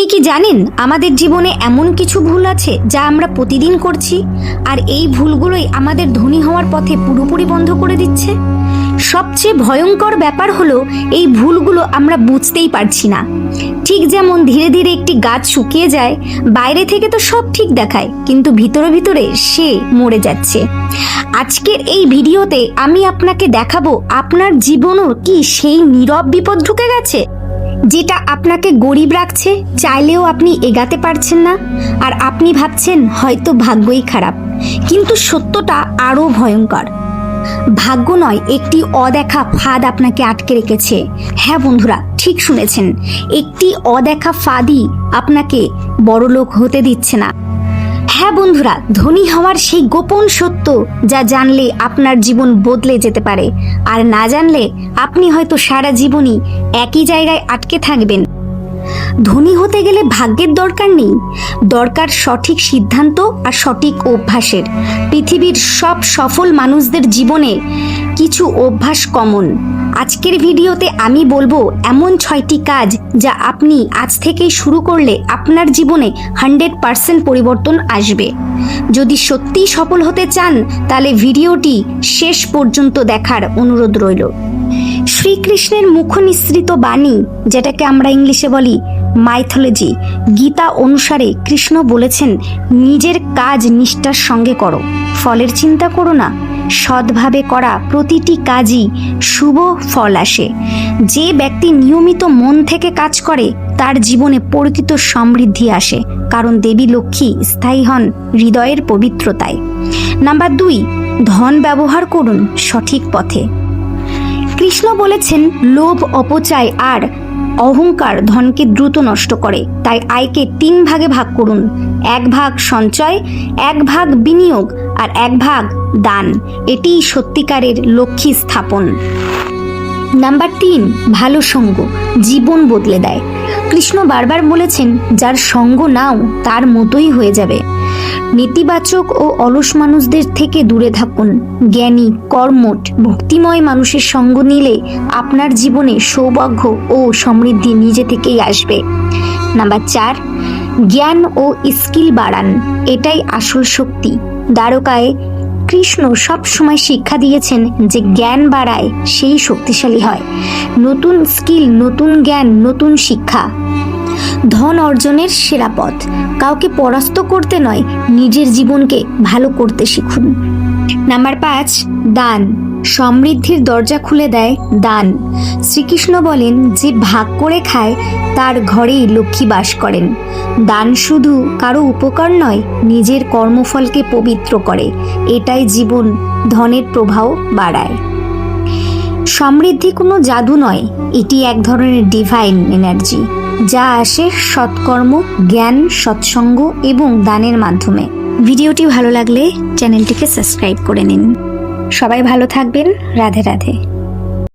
আপনি কি জানেন আমাদের জীবনে এমন কিছু ভুল আছে যা আমরা প্রতিদিন করছি? আর এই ভুলগুলোই আমাদের ধনী হওয়ার পথে পুরোপুরি বন্ধ করে দিচ্ছে? সবচেয়ে ভয়ঙ্কর ব্যাপার হলো এই ভুলগুলো আমরা বুঝতেই পারছি না। ঠিক যেমন ধীরে ধীরে একটি গাছ শুকিয়ে যায়, বাইরে থেকে তো সব ঠিক দেখায়, কিন্তু ভিতরে ভিতরে সে মরে যাচ্ছে। আজকের এই ভিডিওতে আমি আপনাকে দেখাবো আপনার জীবনও কি সেই নীরব বিপদ ঢুকে গেছে? যেটা আপনাকে গরিব রাখছে, চাইলেও আপনি এগাতে পারছেন না। আর আপনি ভাবছেন, হয়তো ভাগ্যই খারাপ। কিন্তু সত্যটা আরও ভয়ঙ্কর। ভাগ্য নয়, একটি অদেখা ফাঁদ আপনাকে আটকে রেখেছে। হ্যাঁ বন্ধুরা, ঠিক শুনেছেন। একটি অদেখা ফাঁদই আপনাকে বড়লোক হতে দিচ্ছে না। হ্যাঁ বন্ধুরা, ধনী হওয়ার সেই গোপন সত্য যা জানলে আপনার জীবন বদলে যেতে পারে। আর না জানলে আপনি হয়তো সারা জীবনই একই জায়গায় আটকে থাকবেন। ধনী হতে গেলে ভাগ্যের দরকার নেই। দরকার সঠিক সিদ্ধান্ত আর সঠিক অভ্যাসের। পৃথিবীর সব সফল মানুষদের জীবনে কিছু অভ্যাস কমন আজকের ভিডিওতে আমি বলব এমন ছয়টি কাজ যা আপনি আজ থেকেই শুরু করলে আপনার জীবনে হান্ড্রেড পার্সেন্ট পরিবর্তন আসবে। যদি সত্যিই সফল হতে চান, তাহলে ভিডিওটি শেষ পর্যন্ত দেখার অনুরোধ রইল। শ্রীকৃষ্ণের মুখ নিঃসৃত বাণী, যেটাকে আমরা ইংলিশে বলি মাইথোলজি, গীতা অনুসারে কৃষ্ণ বলেছেন, নিজের কাজ নিষ্ঠার সঙ্গে করো। ফলের চিন্তা করো না, সৎভাবে করা প্রতিটি কাজই শুভ ফল আসে। যে ব্যক্তি নিয়মিত মন থেকে কাজ করে, তার জীবনে প্রকৃত সমৃদ্ধি আসে, কারণ দেবী লক্ষ্মী স্থায়ী হন হৃদয়ের পবিত্রতায়। নাম্বার দুই, ধন ব্যবহার করুন সঠিক পথে। কৃষ্ণ বলেছেন, লোভ, অপচয় আর অহংকার ধনকে দ্রুত নষ্ট করে। তাই আয়কে তিন ভাগে ভাগ করুন। এক ভাগ সঞ্চয়, এক ভাগ বিনিয়োগ আর এক ভাগ দান। এটিই সত্যিকারের লক্ষ্মী স্থাপন। নাম্বার তিন, ভালো সঙ্গ, জীবন বদলে দেয়। কৃষ্ণ বারবার বলেছেন, যার সঙ্গ নাও, তার মতোই হয়ে যাবে। নেতিবাচক ও অলস মানুষদের থেকে দূরে থাকুন। জ্ঞানী কর্মট ভক্তিময় মানুষের সঙ্গ নিলে আপনার জীবনে সৌভাগ্য ও সমৃদ্ধি নিজে থেকেই আসবে। নাম্বার চার, জ্ঞান ও স্কিল বাড়ান। এটাই আসল শক্তি। দ্বারকায় কৃষ্ণ সব সময় শিক্ষা দিয়েছেন যে জ্ঞান বাড়ায় সেই শক্তিশালী হয়। নতুন স্কিল, নতুন জ্ঞান, নতুন শিক্ষা। ধন অর্জনের সেরা পথ। কাউকে পরাস্ত করতে নয়, নিজের জীবনকে ভালো করতে শিখুন। নাম্বার পাঁচ, দান। সমৃদ্ধির দরজা খুলে দেয় দান। শ্রীকৃষ্ণ বলেন, যে ভাগ করে খায়, তার ঘরেই লক্ষ্মী বাস করেন। দান শুধু কারও উপকার নয়, নিজের কর্মফলকে পবিত্র করে। এটাই জীবন, ধনের প্রভাব বাড়ায়। সমৃদ্ধি কোনো জাদু নয়, এটি এক ধরনের ডিভাইন এনার্জি যা আসে সৎকর্ম, জ্ঞান, সৎসঙ্গ এবং দানের মাধ্যমে। ভিডিওটি ভালো লাগলে চ্যানেলটিকে সাবস্ক্রাইব করে নিন। সবাই ভালো থাকবেন। রাধে রাধে।